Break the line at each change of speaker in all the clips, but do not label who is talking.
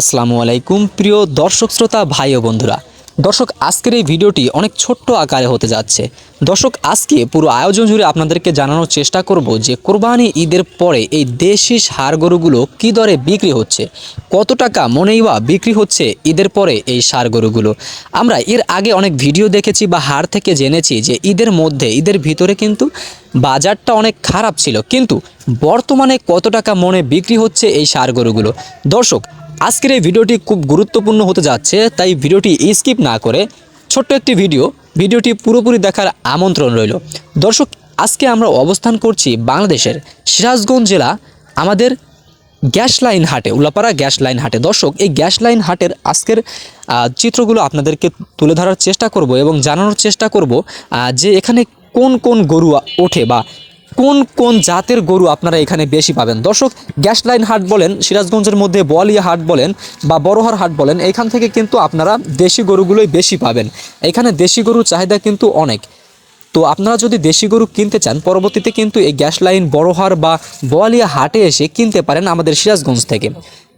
আসসালামু আলাইকুম, প্রিয় দর্শক শ্রোতা, ভাই ও বন্ধুরা। দর্শক, আজকের এই ভিডিওটি অনেক ছোট্ট আকারে হতে যাচ্ছে। দর্শক, আজকে পুরো আয়োজন জুড়ে আপনাদেরকে জানানোর চেষ্টা করব যে কোরবানি ঈদের পরে এই দেশি সার গরুগুলো কী দরে বিক্রি হচ্ছে, কত টাকা মনেই বা বিক্রি হচ্ছে ঈদের পরে এই সার গরুগুলো। আমরা এর আগে অনেক ভিডিও দেখেছি বা হার থেকে জেনেছি যে ঈদের মধ্যে, ঈদের ভিতরে কিন্তু বাজারটা অনেক খারাপ ছিল। কিন্তু বর্তমানে কত টাকা মনে বিক্রি হচ্ছে এই সার গরুগুলো? দর্শক আজকের এই ভিডিওটি খুব গুরুত্বপূর্ণ হতে যাচ্ছে, তাই ভিডিওটি স্কিপ না করে ছোট্ট একটি ভিডিও, ভিডিওটি পুরোপুরি দেখার আমন্ত্রণ রইল। দর্শক, আজকে আমরা অবস্থান করছি বাংলাদেশের সিরাজগঞ্জ জেলা, আমাদের গ্যাস লাইন হাটে, উল্লাপাড়া গ্যাস লাইন হাটে। দর্শক, এই গ্যাস লাইন হাটের আজকের চিত্রগুলো আপনাদেরকে তুলে ধরার চেষ্টা করব এবং জানানোর চেষ্টা করব যে এখানে কোন কোন গরু ওঠে বা কোন কোন জাতের গরু আপনারা এখানে বেশি পাবেন? দর্শক গ্যাস লাইন হাট বলেন, সিরাজগঞ্জের মধ্যে বোয়ালিয়া হাট বলেন বা বড়হার হাট বলেন, এখান থেকে কিন্তু আপনারা দেশি গরুগুলোই বেশি পাবেন। এখানে দেশি গরুর চাহিদা কিন্তু অনেক। তো আপনারা যদি দেশি গরু কিনতে চান, পরবর্তীতে কিন্তু এই গ্যাস লাইন বড়হার বা বোয়ালিয়া হাটে এসে কিনতে পারেন আমাদের সিরাজগঞ্জ থেকে।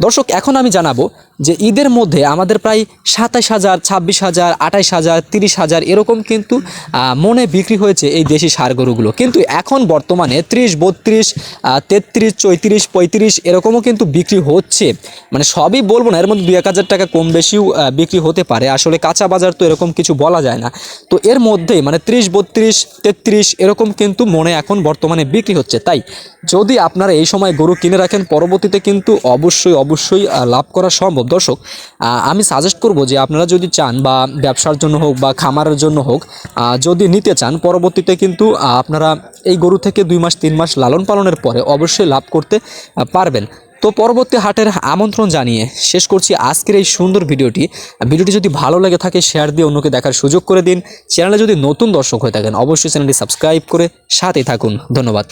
দর্শক, এখন আমি জানাব যে ঈদের মধ্যে আমাদের প্রায় সাতাশ হাজার, ছাব্বিশ হাজার, আঠাইশ হাজার, তিরিশ হাজার এরকম কিন্তু মনে বিক্রি হয়েছে এই দেশি সার গরুগুলো। কিন্তু এখন বর্তমানে ত্রিশ, বত্রিশ তেত্রিশ, চৈত্রিশ, পঁয়ত্রিশ এরকমও কিন্তু বিক্রি হচ্ছে। মানে সবই বলব না, এর মধ্যে দুই এক হাজার টাকা কম বেশিও বিক্রি হতে পারে। আসলে কাঁচা বাজার তো এরকম কিছু বলা যায় না। তো এর মধ্যেই মানে ত্রিশ, বত্রিশ, তেত্রিশ এরকম কিন্তু মনে এখন বর্তমানে বিক্রি হচ্ছে। তাই যদি আপনারা এই সময় গরু কিনে রাখেন, পরবর্তীতে কিন্তু অবশ্যই অবশ্যই লাভ করা সম্ভব। দর্শক আমি সাজেস্ট করব যে আপনারা যদি চান বা ব্যবসার জন্য হোক বা খামারের জন্য হোক যদি নিতে চান, পরবর্তীতে কিন্তু আপনারা এই গরু থেকে দুই মাস, তিন মাস লালন পালনের পরে অবশ্যই লাভ করতে পারবেন। তো পরবর্তী হাটের আমন্ত্রণ জানিয়ে শেষ করছি আজকের এই সুন্দর ভিডিওটি। ভিডিওটি যদি ভালো লেগে থাকে শেয়ার দিয়ে অন্যকে দেখার সুযোগ করে দিন। চ্যানেলে যদি নতুন দর্শক হয়ে থাকেন, অবশ্যই চ্যানেলটি সাবস্ক্রাইব করে সাথে থাকুন। ধন্যবাদ।